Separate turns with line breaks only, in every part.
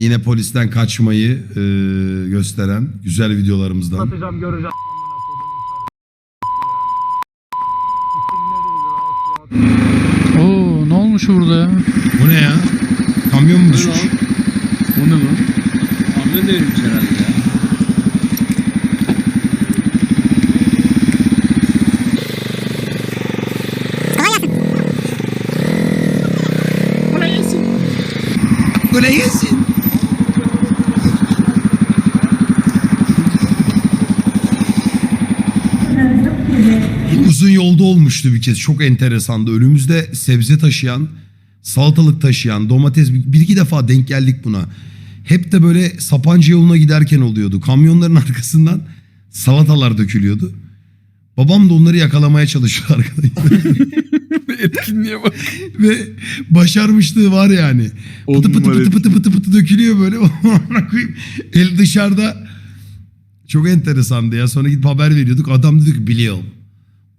Yine polisten kaçmayı e, gösteren güzel videolarımızdan.
Atacağım göreceğim.
Oo ne olmuş burada ya?
Bu ne ya? Kamyon mu düşmüş?
Bu ne lan?
Hamle değilmiş herhalde ya.
Öyle yesin. Bu uzun yolda olmuştu bir kez. Çok enteresandı. Önümüzde sebze taşıyan, salatalık taşıyan, domates bir iki defa denk geldik buna. Hep de böyle Sapancı yoluna giderken oluyordu. Kamyonların arkasından salatalar dökülüyordu. Babam da onları yakalamaya çalışıyor arkadaşlar.
Etkinliğe bak.
Ve başarmışlığı var yani.
On
Pıtı pıtı
numara
pıtı pıtı pıtı pıtı dökülüyor böyle. Amına koyayım. El dışarıda. Çok enteresandı ya. Sonra gidip haber veriyorduk. Adam dedi ki biliyorum.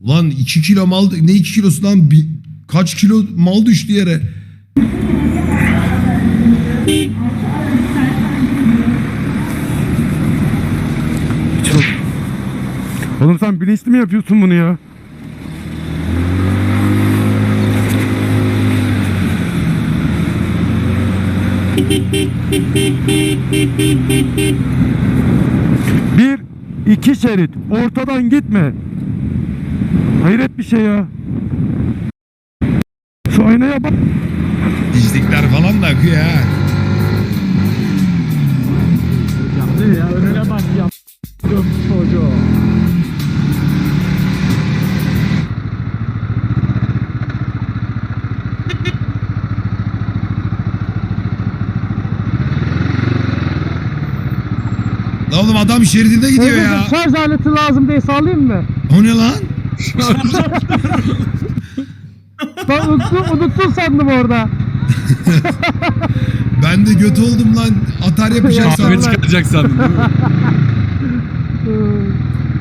Ulan 2 kilo mal ne 2 kilosu lan Bi- kaç kilo mal düştü yere.
Oğlum sen bilinçli mi yapıyorsun bunu ya? Bir, iki şerit. Ortadan gitme. Hayret bir şey ya. Şu aynaya bak.
Dizlikler falan da akıyor ha.
Yaptı ya önüne bak ya. Çocuğu.
Oğlum adam şeridinde gidiyor ya.
şarj aleti lazım diye sağlayayım mı?
O ne lan?
Ben unuttum, unuttum sandım orada.
Ben de göt oldum lan. Atar yapacak
Ya,
Kahve
sandım.
çıkaracak sandım değil mi?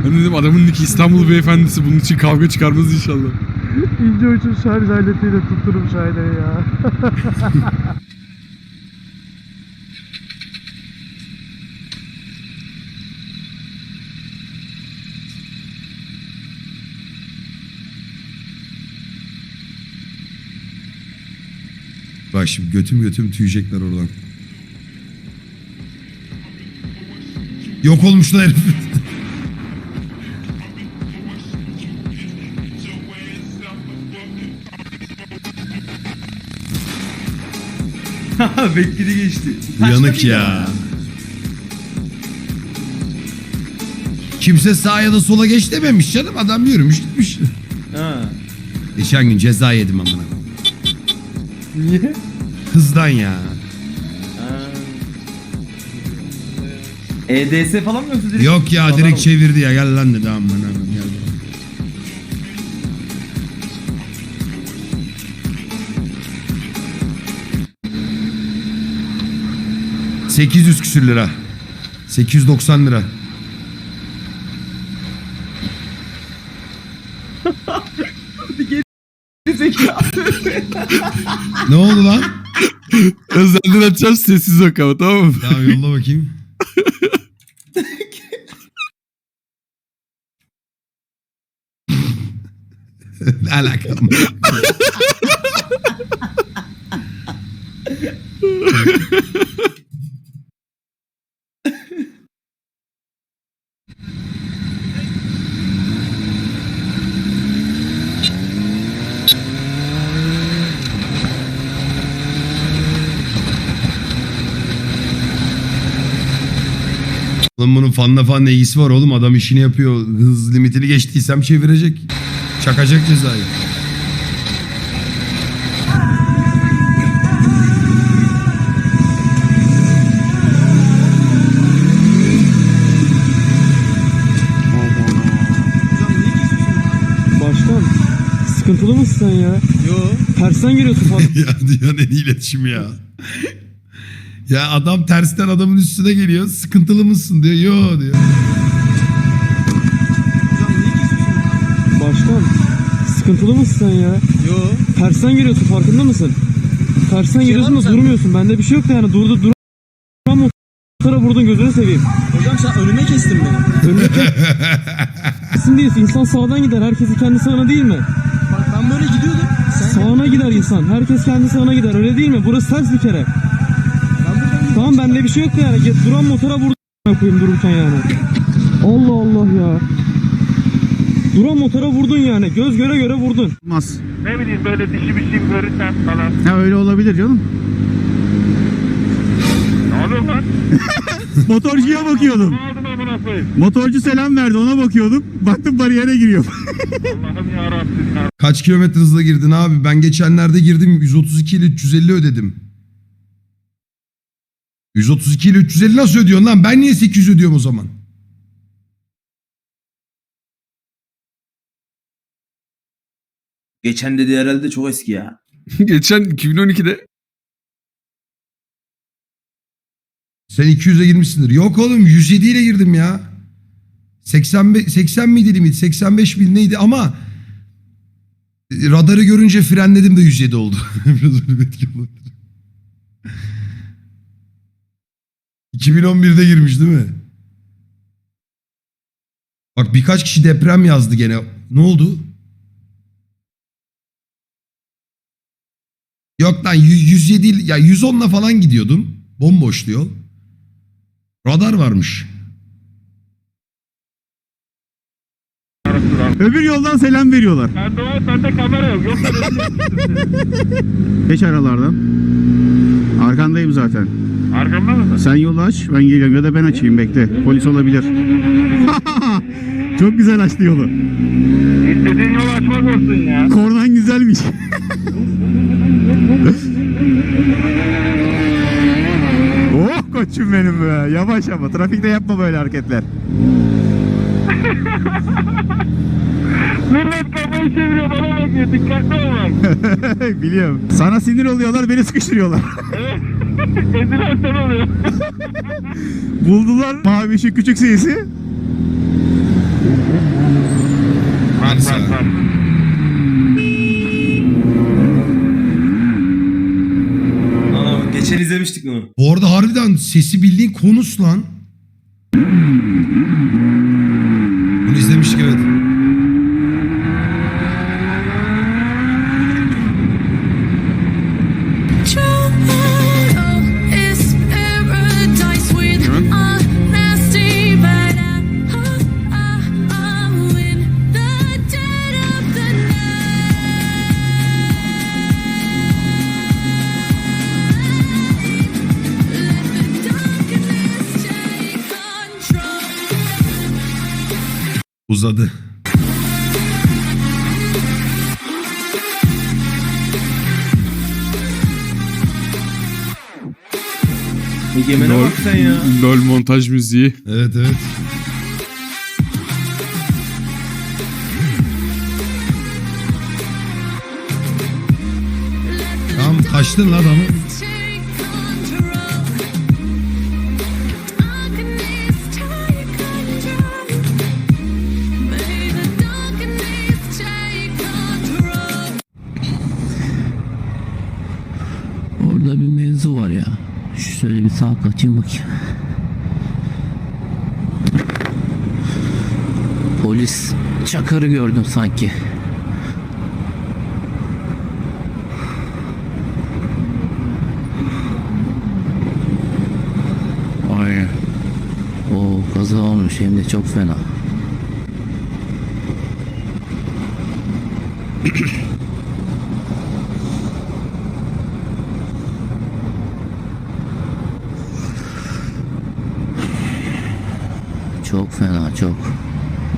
Ben dedim adamın niki İstanbul beyefendisi bunun için kavga çıkarmaz inşallah.
İnce uçum şarj aletiyle tutturum şahideyi ya.
Bak şimdi götüm götüm tüyecekler oradan. Yok olmuşlar herif.
Bekledi geçti.
Uyanık ya. Kimse sağa ya da sola geç dememiş canım. Adam yürümüş gitmiş.
Ha.
Geçen gün ceza yedim amına.
Niye?
Hızdan ya.
EDS falan mı yoksa direkt?
Yok ya direkt çevirdi ya. Gel lan dedi amına. Gel. ...800 küsür lira. 890 lira. ne oldu lan?
Özelden açacağım sessiz bak ama tamam mı?
Tamam yolla bakayım. ne alaka? Lan bunun fanla fan ne ilgisi var oğlum adam işini yapıyor. Hız limitini geçtiysem çevirecek. Çakacak cezayı.
Başkan sıkıntılı mısın sen ya?
Yo.
Tersten giriyorsun falan.
ya dünyanın en iyi iletişimi ya. Ya adam tersten adamın üstüne geliyor. Sıkıntılı mısın diyor. Yo diyor.
Başkan sıkıntılı mısın sen ya?
Yo.
Tersten giriyorsun farkında mısın? Tersten giriyorsun
var
da durmuyorsun. Bende bir şey yok da yani durdu dur motora vurdun gözünü seveyim.
Hocam sen önüme kestin beni.
Önüne kesin değil. İnsan sağdan gider. Herkesin kendi sağına değil mi?
Bak ben böyle gidiyordum. Sen
Sağına gider insan. Herkes kendi sağına gider. Öyle değil mi? Burası ters bir kere. Tamam bende bir şey yok yani. Duran motora vurdun a**ına koyayım dururken yani. Allah Allah ya. Duran motora vurdun yani. Göz göre göre vurdun.
Olmaz.
Ne bileyim böyle dişi bir şey görürsem falan.
Ha öyle olabilir canım.
Ne oluyor lan?
Motorcuya bakıyordum.
Ne aldın amına koyayım?
Motorcu selam verdi ona bakıyordum. Baktım bariyere giriyor.
Allah'ım yarabbim ya.
Kaç kilometre hızla girdin abi? Ben geçenlerde girdim 132 ile 350 ödedim. 132 ile 350 nasıl ödüyorsun lan? Ben niye 800 ödüyorum o zaman?
Geçen dedi herhalde çok eski ya.
Geçen 2012'de
Sen 200'e girmişsindir. Yok oğlum 107 ile girdim ya. 85, 80 miydi limit? 85 mil neydi ama radarı görünce frenledim de 107 oldu. Biraz öyle bir etki olabilir. 2011'de girmiş değil mi? Bak birkaç kişi deprem yazdı gene. Ne oldu? Yok lan 100 107 il- ya 110'la falan gidiyordum. Bomboştu yol. Radar varmış.
Öbür yoldan selam veriyorlar.
Bende o sende kamera yok. Yoksa
Geç aralardan. Arkandayım zaten.
Arkamda mısın?
Sen yolu aç ben geliyorum ya da ben açayım bekle. Polis olabilir. Çok güzel açtı yolu.
İstediğin yolu açmak olsun ya.
Kornan güzelmiş. oh koçum benim be. Yavaş ama trafikte yapma böyle hareketler.
Millet kafayı çeviriyor bana bakıyor. Dikkatli ol bak.
Biliyorum. Sana sinir oluyorlar beni sıkıştırıyorlar.
Ezilen sen oluyor.
Buldular mavi ışık küçük sesi.
Varsa.
Aa, geçen izlemiştik onu.
Bu arada harbiden sesi bildiğin konus lan. Uzadı.
Egemen'e bak sen ya.
LOL montaj müziği.
Evet evet. Tamam kaçtın lan adamı.
Sağa kaçayım bakayım. Polis çakarı gördüm sanki. Aynen. O kaza olmuş hem de çok fena. Çok fena çok.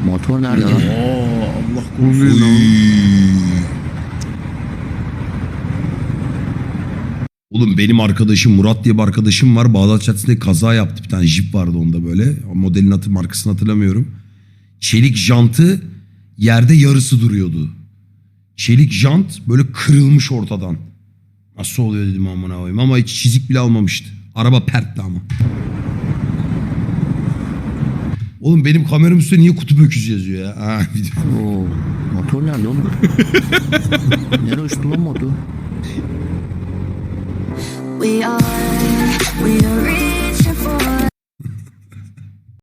Motor nerede lan?
Oğlum benim arkadaşım Murat diye bir arkadaşım var. Bağdat Caddesi'nde kaza yaptı. Bir tane jip vardı onda böyle. O modelin adı markasını hatırlamıyorum. Çelik jantı yerde yarısı duruyordu. Çelik jant böyle kırılmış ortadan. Nasıl oluyor dedim amına koyayım ama hiç çizik bile almamıştı. Araba pertti ama. Oğlum benim kameram üstüne niye kutup öküzü yazıyor ya? Ha, bir-
Oo, motor nerede oğlum? Nereye uçtu lan motor?
We are, we are